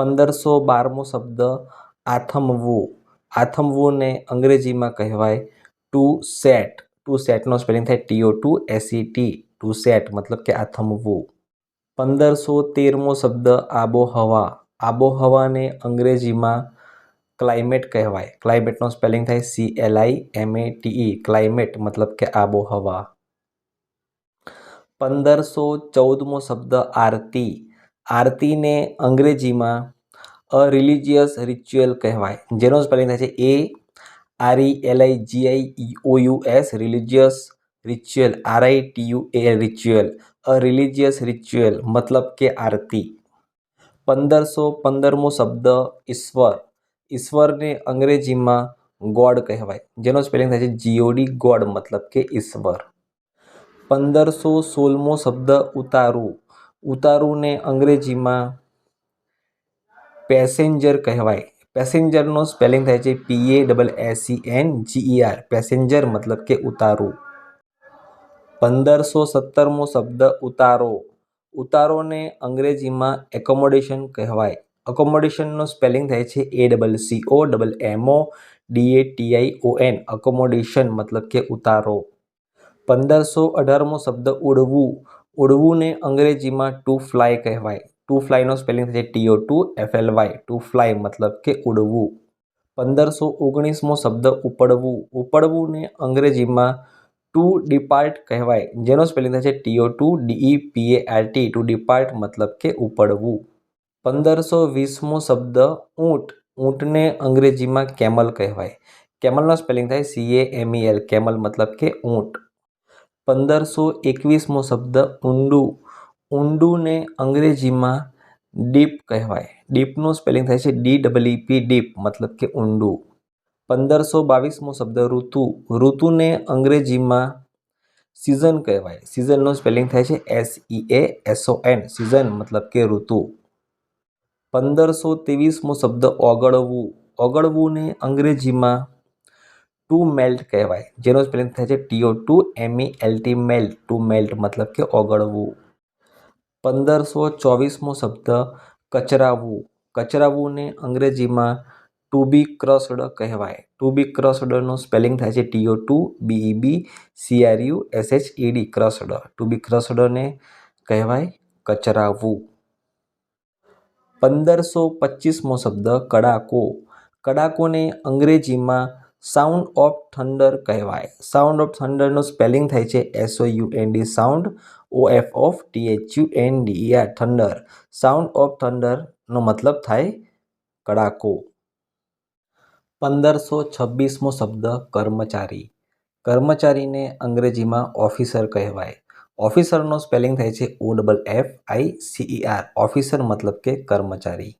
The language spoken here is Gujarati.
પંદરસો બારમો શબ્દ આથમવું. આથમવુંને અંગ્રેજીમાં કહેવાય ટુ સેટ ટુ સેટનો સ્પેલિંગ થાય T O to S E T to set મતલબ કે આથમવું. પંદરસો તેરમો શબ્દ આબોહવા. આબોહવાને અંગ્રેજીમાં ક્લાઇમેટ કહેવાય. ક્લાઇમેટનો સ્પેલિંગ થાય C L I M A T E climate મતલબ કે આબોહવા. પંદરસો ચૌદમો શબ્દ આરતી. આરતીને અંગ્રેજીમાં અ રિલિજિયસ રિચ્યુઅલ કહેવાય, જેનો સ્પેલિંગ થાય છે એ R E L I G I O U S, religious ritual, R I T U A ritual. A religious ritual મતલબ કે આરતી. પંદરસો પંદરમો શબ્દ ઈશ્વર. ઈશ્વરને અંગ્રેજીમાં ગોડ કહેવાય, જેનો સ્પેલિંગ થાય છે જીઓડી ગોડ મતલબ કે ઈશ્વર. પંદરસો સોળમો શબ્દ ઉતારું ઉતારુંને અંગ્રેજીમાં પેસેન્જર કહેવાય. પેસેન્જરનો સ્પેલિંગ થાય છે P A double S E N G E R passenger મતલબ કે ઉતારું. પંદરસો સત્તરમો શબ્દ ઉતારો. ઉતારોને અંગ્રેજીમાં એકોમોડેશન કહેવાય. અકોમોડેશનનો સ્પેલિંગ થાય છે A double C O double M O D A O N accommodation મતલબ કે ઉતારો. પંદરસો અઢારમો શબ્દ ઉડવું. ઉડવુંને અંગ્રેજીમાં ટુ ફ્લાય કહેવાય. ટુ ફ્લાયનો સ્પેલિંગ છે T O to F L Y to fly મતલબ કે ઉડવું. પંદરસો ઓગણીસમો શબ્દ ઉપડવું. ઉપડવુંને અંગ્રેજીમાં ટુ ડિપાર્ટ કહેવાય. જેનો સ્પેલિંગ થાય છે T O to D E P A R T to depart મતલબ કે ઉપડવું. પંદરસો વીસમો શબ્દ ઊંટ. ઊંટને અંગ્રેજીમાં કેમલ કહેવાય. કેમલનો સ્પેલિંગ થાય સી એ એમ કેમલ મતલબ કે ઊંટ. પંદરસો એકવીસમો શબ્દ ઊંડું. ઊંડુંને અંગ્રેજીમાં ડીપ કહેવાય. ડીપનું સ્પેલિંગ થાય છે ડી ડબલ ડીપ, મતલબ કે ઊંડું. પંદરસો બાવીસમો શબ્દ ઋતુ. ઋતુને અંગ્રેજીમાં સિઝન કહેવાય. સિઝનનું સ્પેલિંગ થાય છે S E A S O N season મતલબ કે ઋતુ. પંદરસો ત્રેવીસમો શબ્દ ઓગળવું. ઓગળવુંને અંગ્રેજીમાં ટુ મેલ્ટ કહેવાય. જેનો સ્પેલિંગ થાય છે T O to M E L T melt to melt મતલબ કે ઓગળવું. પંદરસો ચોવીસમો શબ્દ કચરાવવું કચરાવુંને અંગ્રેજીમાં ટુ બી ક્રસ્ડ કહેવાય. ટુ બી ક્રસ્ડનું સ્પેલિંગ થાય છે T O to B E be C R U S H E D crushed to be ક્રસ્ડને કહેવાય કચરાવવું પંદરસો પચીસમો શબ્દ કડાકો. કડાકોને અંગ્રેજીમાં સાઉન્ડ ઓફ થંડર કહેવાય. સાઉન્ડ ઓફ થંડરનું સ્પેલિંગ થાય છે S O U N D sound O F of T H U N D R thunder sound of થંડરનો મતલબ થાય કડાકો. પંદરસો છવ્વીસમો શબ્દ કર્મચારી. કર્મચારીને અંગ્રેજીમાં ઓફિસર કહેવાય. ઓફિસરનો સ્પેલિંગ થાય છે O double F I C R officer મતલબ કે કર્મચારી.